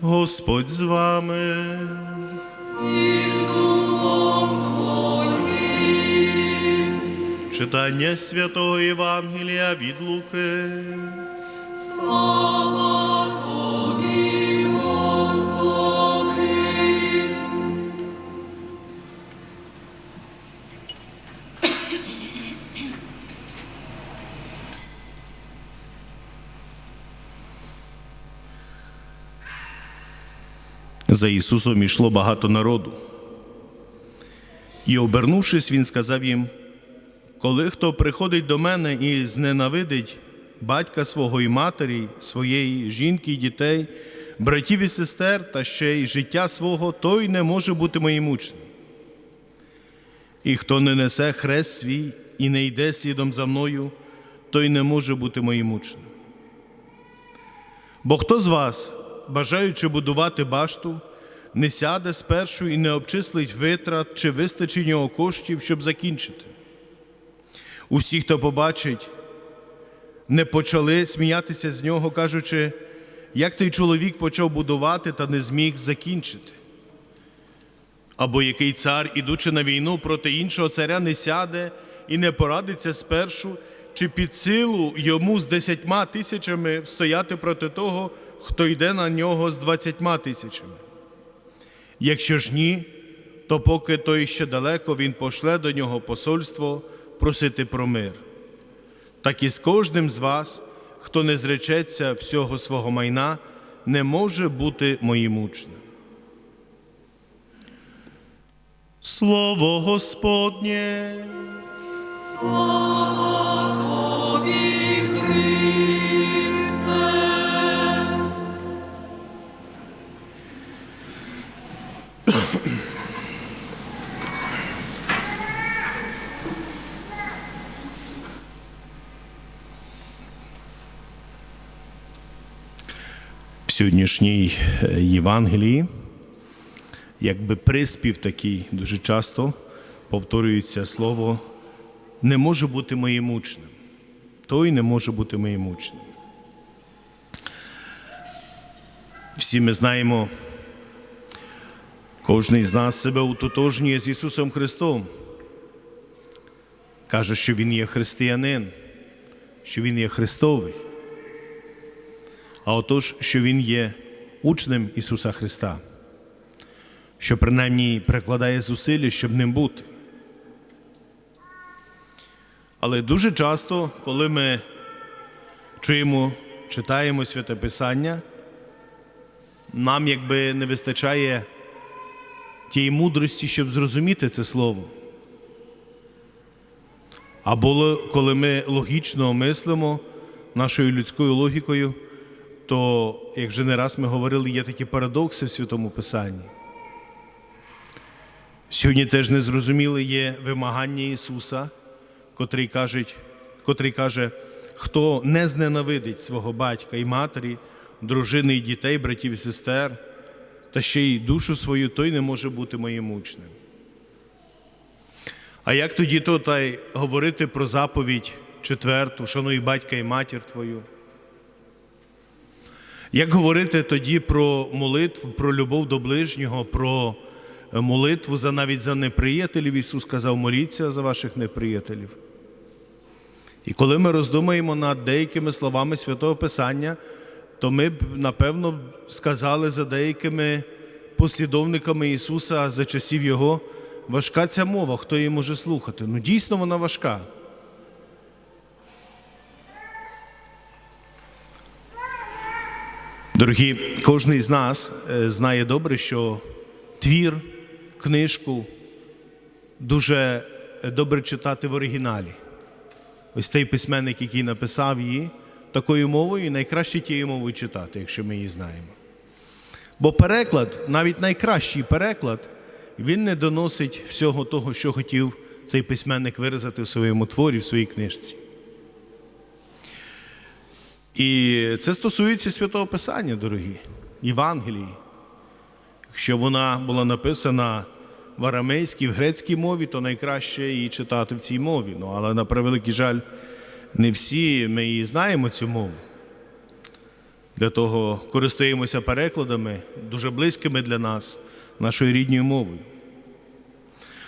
Господь з вами. Читання святого Євангелія від Луки. За Ісусом йшло багато народу. І, обернувшись, Він сказав їм: коли хто приходить до мене і зненавидить батька свого і матері, своєї жінки і дітей, братів і сестер та ще й життя свого, той не може бути моїм учнем. І хто не несе хрест свій і не йде слідом за мною, той не може бути моїм учнем. Бо хто з вас, бажаючи будувати башту, не сяде спершу і не обчислить витрат чи вистачить його коштів, щоб закінчити? Усі, хто побачить, не почали сміятися з нього, кажучи, як цей чоловік почав будувати та не зміг закінчити. Або який цар, ідучи на війну проти іншого царя, не сяде і не порадиться спершу, чи під силу йому з десятьма тисячами стояти проти того, хто йде на нього з двадцятьма тисячами. Якщо ж ні, то поки той ще далеко, він пошле до нього посольство просити про мир. Так і з кожним з вас, хто не зречеться всього свого майна, не може бути моїм учнем. Слово Господнє. В сьогоднішній е, Євангелії, якби приспів такий дуже часто повторюється слово не може бути моїм учнем. Той не може бути моїм учнем. Всі ми знаємо, кожен з нас себе утотожнює з Ісусом Христом. Каже, що Він є християнин, що Він є Христовий. А отож, що Він є учнем Ісуса Христа, що принаймні прикладає зусилля, щоб ним бути. Але дуже часто, коли ми чуємо, читаємо святе Писання, нам якби не вистачає тієї мудрості, щоб зрозуміти це слово. Або коли ми логічно мислимо нашою людською логікою, то, як вже не раз ми говорили, є такі парадокси в Святому Писанні. Сьогодні теж незрозуміле є вимагання Ісуса, котрий, кажуть, котрий каже, хто не зненавидить свого батька і матері, дружини і дітей, братів і сестер, та ще й душу свою, той не може бути моїм учнем. А як тоді то та й говорити про заповідь четверту, шануй батька і матір твою? Як говорити тоді про молитву, про любов до ближнього, про молитву за навіть за неприятелів? Ісус сказав, моліться за ваших неприятелів. І коли ми роздумаємо над деякими словами Святого Писання, то ми б, напевно, сказали за деякими послідовниками Ісуса за часів Його, важка ця мова, хто її може слухати? Ну, дійсно, вона важка. Дорогі, кожен з нас е, знає добре, що твір, книжку дуже добре читати в оригіналі. Ось той письменник, який написав її такою мовою, найкраще тією мовою читати, якщо ми її знаємо. Бо переклад, навіть найкращий переклад, він не доносить всього того, що хотів цей письменник виразити в своєму творі, в своїй книжці. І це стосується Святого Писання, дорогі, Євангелії. Якщо вона була написана в арамейській, в грецькій мові, то найкраще її читати в цій мові. Ну, але на превеликий жаль, не всі ми її знаємо цю мову. Для того користуємося перекладами, дуже близькими для нас, нашою рідною мовою.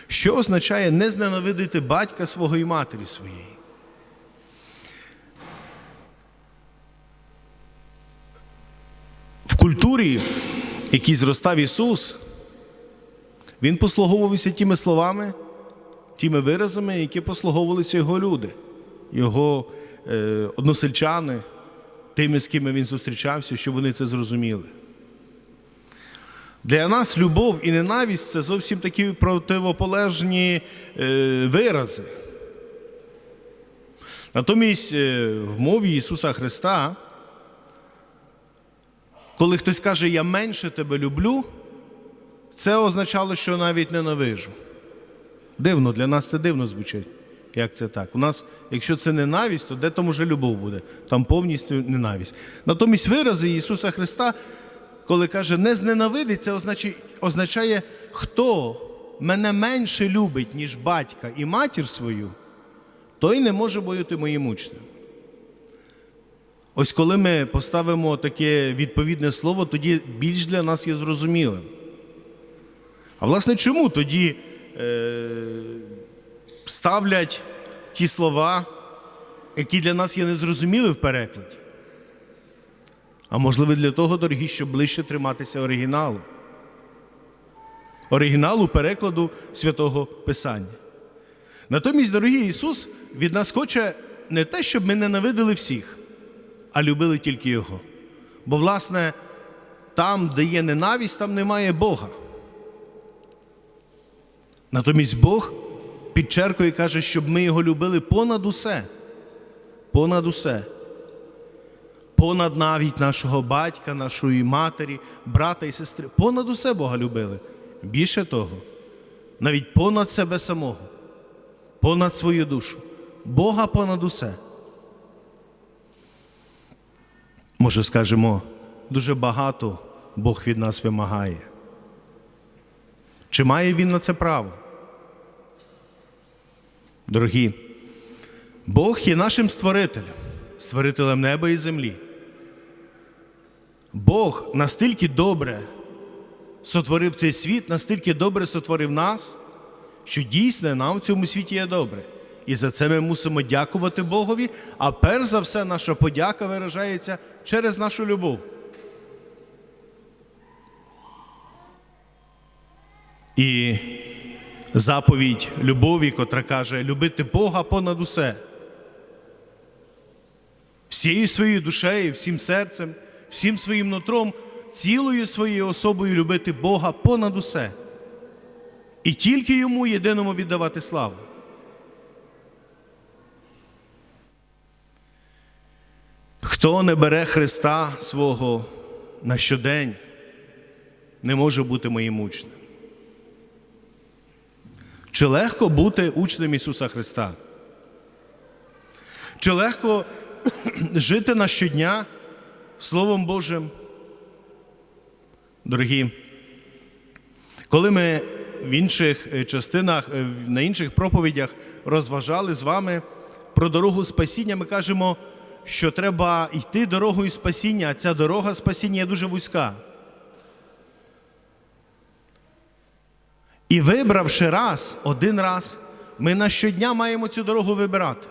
Що означає не зненавидити батька свого і матері своєї? В культурі, в якій зростав Ісус, Він послуговувався тими словами, тими виразами, які послуговувалися його люди, його е, односельчани, тими, з ким він зустрічався, щоб вони це зрозуміли. Для нас любов і ненависть це зовсім такі противополежні е, вирази. Натомість е, в мові Ісуса Христа, коли хтось каже, я менше тебе люблю, це означало, що навіть ненавижу. Дивно, для нас це дивно звучить. Як це так? У нас, якщо це ненависть, то де там уже любов буде? Там повністю ненависть. Натомість вирази Ісуса Христа, коли каже, не зненавидить, це означає, хто мене менше любить, ніж батька і матір свою, той не може бути моїм учнем. Ось коли ми поставимо таке відповідне слово, тоді більш для нас є зрозумілим. А власне, чому тоді е, ставлять ті слова, які для нас є незрозуміли в перекладі? А можливо, для того, дорогі, щоб ближче триматися оригіналу. Оригіналу перекладу святого Писання. Натомість, дорогий Ісус від нас хоче не те, щоб ми ненавидили всіх, а любили тільки Його. Бо, власне, там, де є ненависть, там немає Бога. Натомість Бог підчеркує і каже, щоб ми його любили понад усе. Понад усе. Понад навіть нашого батька, нашої матері, брата і сестри. Понад усе Бога любили. Більше того, навіть понад себе самого, понад свою душу. Бога понад усе. Може, скажемо, дуже багато Бог від нас вимагає. Чи має він на це право? Дорогі, Бог є нашим створителем, створителем неба і землі. Бог настільки добре сотворив цей світ, настільки добре сотворив нас, що дійсно нам в цьому світі є добре. І за це ми мусимо дякувати Богові, а перш за все наша подяка виражається через нашу любов. І заповідь любові, котра каже, любити Бога понад усе. Всією своєю душею, всім серцем, всім своїм нутром, цілою своєю особою любити Бога понад усе. І тільки йому єдиному віддавати славу. Хто не бере Христа свого на щодень, не може бути моїм учнем. Чи легко бути учнем Ісуса Христа? Чи легко жити на щодня Словом Божим? Дорогі, коли ми в інших частинах, на інших проповідях розважали з вами про дорогу спасіння, ми кажемо, що треба йти дорогою спасіння, а ця дорога спасіння є дуже вузька. І вибравши раз, один раз, ми на щодня маємо цю дорогу вибирати.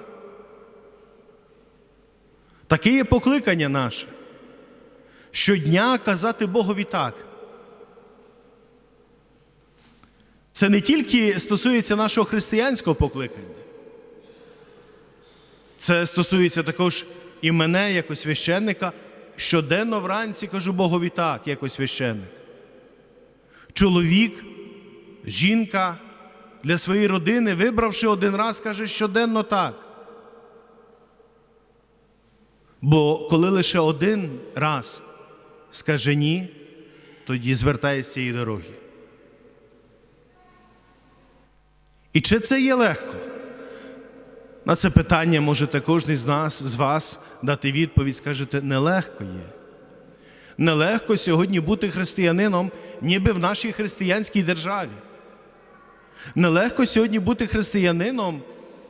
Таке є покликання наше. Щодня казати Богові так. Це не тільки стосується нашого християнського покликання. Це стосується також і мене, як священника. Щоденно вранці кажу Богові так, як священник. Чоловік жінка для своєї родини, вибравши один раз, каже щоденно так. Бо коли лише один раз скаже ні, тоді звертає з цієї дороги. І чи це є легко? На це питання може кожен з нас, з вас дати відповідь, скажете, нелегко є. Нелегко сьогодні бути християнином, ніби в нашій християнській державі. Нелегко сьогодні бути християнином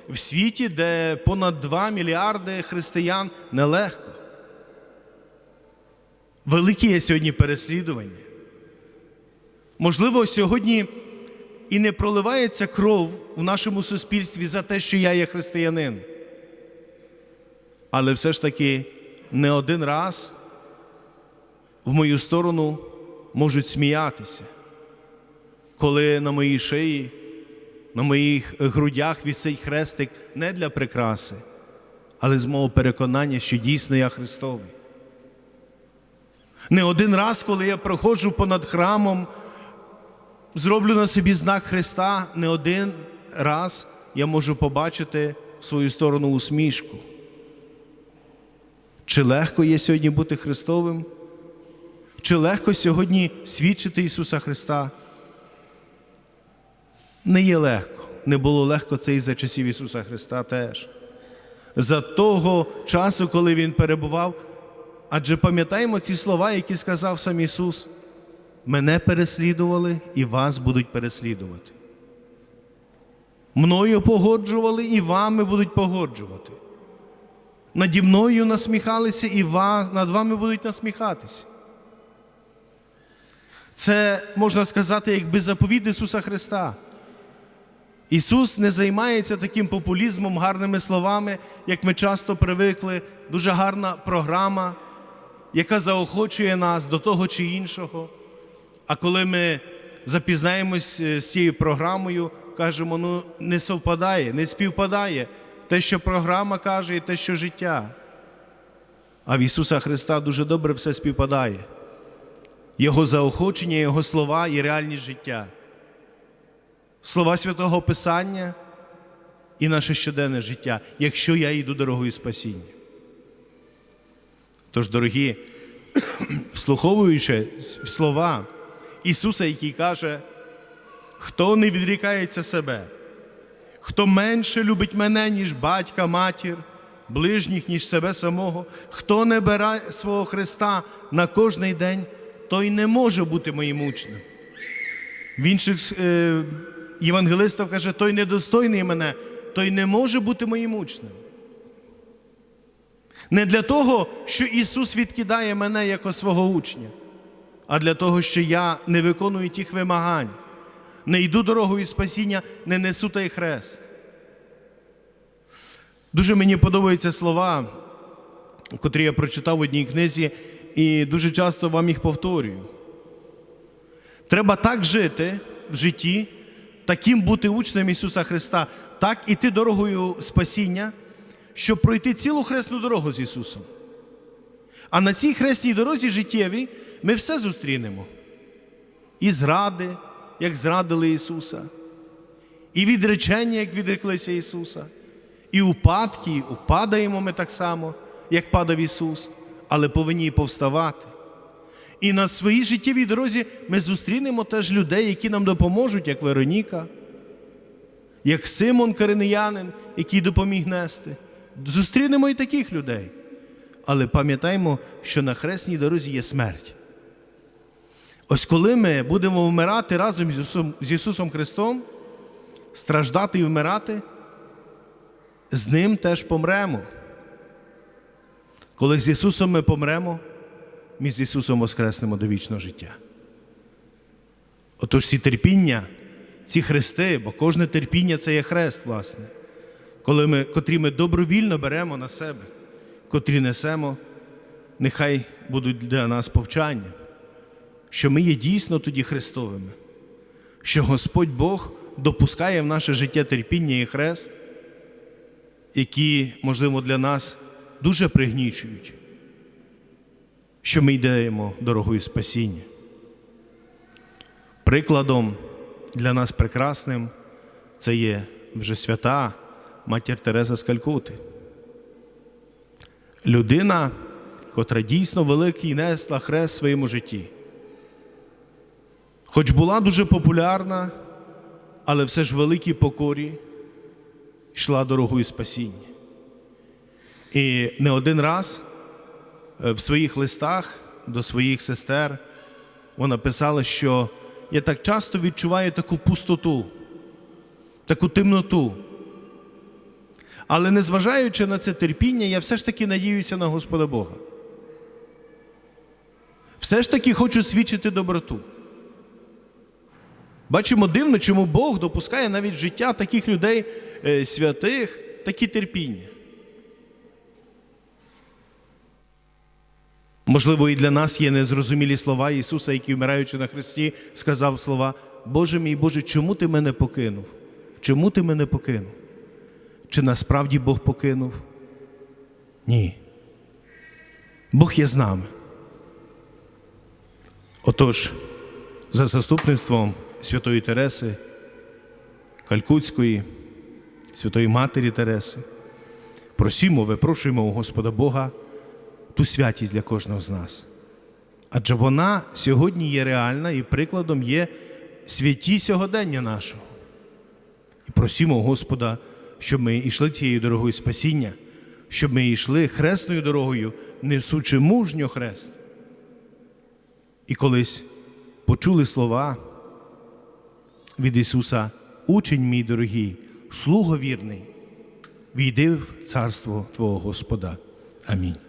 в світі, де понад 2 мільярди християн нелегко. великі є сьогодні переслідування. Можливо, сьогодні і не проливається кров у нашому суспільстві за те, що я є християнин. Але все ж таки не один раз в мою сторону можуть сміятися, коли на моїй шиї, на моїх грудях вісить хрестик не для прикраси, але з мого переконання, що дійсно я Христовий. Не один раз, коли я проходжу понад храмом, зроблю на собі знак Христа, не один раз я можу побачити в свою сторону усмішку. Чи легко є сьогодні бути Христовим? Чи легко сьогодні свідчити Ісуса Христа? Не є легко. Не було легко це і за часів Ісуса Христа теж. За того часу, коли Він перебував, адже пам'ятаємо ці слова, які сказав сам Ісус. Мене переслідували і вас будуть переслідувати. Мною погоджували і вами будуть погоджувати. Наді мною насміхалися і вас, над вами будуть насміхатися. Це можна сказати, якби заповідь Ісуса Христа. Ісус не займається таким популізмом, гарними словами, як ми часто привикли, дуже гарна програма, яка заохочує нас до того чи іншого. А коли ми запізнаємось е, з цією програмою, кажемо, ну не совпадає, не співпадає те, що програма каже, і те, що життя. А в Ісуса Христа дуже добре все співпадає. Його заохочення, Його слова і реальність життя. Слова святого Писання і наше щоденне життя, якщо я йду дорогою спасіння. Тож, дорогі, вслуховуючи слова Ісуса, який каже, хто не відрікається себе, хто менше любить мене, ніж батька, матір, ближніх, ніж себе самого, хто не бере свого Христа на кожний день, той не може бути моїм учнем. В інших е, євангелистів каже, той недостойний мене, той не може бути моїм учнем. Не для того, що Ісус відкидає мене як свого учня, а для того, що я не виконую тих вимагань, не йду дорогою спасіння, не несу той хрест. Дуже мені подобаються слова, котрі я прочитав в одній книзі, і дуже часто вам їх повторюю. Треба так жити в житті, таким бути учнем Ісуса Христа, так іти дорогою спасіння, щоб пройти цілу хресну дорогу з Ісусом. А на цій хресній дорозі життєвій ми все зустрінемо. І зради, як зрадили Ісуса, і відречення, як відреклися Ісуса, і упадки, і упадаємо ми так само, як падав Ісус, але повинні і повставати. І на своїй життєвій дорозі ми зустрінемо теж людей, які нам допоможуть, як Вероніка, як Симон Коренеянин, який допоміг нести. Зустрінемо і таких людей. Але пам'ятаємо, що на хресній дорозі є смерть. Ось коли ми будемо вмирати разом з Ісусом Христом, страждати і вмирати, з Ним теж помремо. Коли з Ісусом ми помремо, ми з Ісусом воскреснемо до вічного життя. Отож ці терпіння, ці хрести, бо кожне терпіння це є хрест, власне, коли ми, котрі ми добровільно беремо на себе, котрі несемо, нехай будуть для нас повчанням, що ми є дійсно тоді Христовими, що Господь Бог допускає в наше життя терпіння і хрест, які, можливо, для нас дуже пригнічують що ми йдемо дорогою спасіння. Прикладом для нас прекрасним це є вже свята матір Тереза з Калькути. Людина, котра дійсно великий несла хрест в своєму житті. Хоч була дуже популярна, але все ж в великій покорі йшла дорогою спасіння. І не один раз в своїх листах до своїх сестер вона писала, що я так часто відчуваю таку пустоту, таку темноту. Але незважаючи на це терпіння, я все ж таки надіюся на Господа Бога. все ж таки хочу свідчити доброту. Бачимо дивно, чому Бог допускає навіть життя таких людей е, святих такі терпіння. Можливо, і для нас є незрозумілі слова Ісуса, який, вмираючи на Христі, сказав слова: Боже мій Боже, чому ти мене покинув? Чому ти мене покинув? Чи насправді Бог покинув? Ні. Бог є з нами. Отож, за заступництвом Святої Тереси, Калькутської, Святої Матері Тереси, просімо, випрошуємо у Господа Бога ту святість для кожного з нас. Адже вона сьогодні є реальна і прикладом є святі сьогодення нашого. І просімо Господа, щоб ми йшли тією дорогою спасіння, щоб ми йшли хресною дорогою, несучи мужньо хрест. І колись почули слова від Ісуса, учень мій дорогий, слуго вірний, війди в царство Твого Господа. Амінь.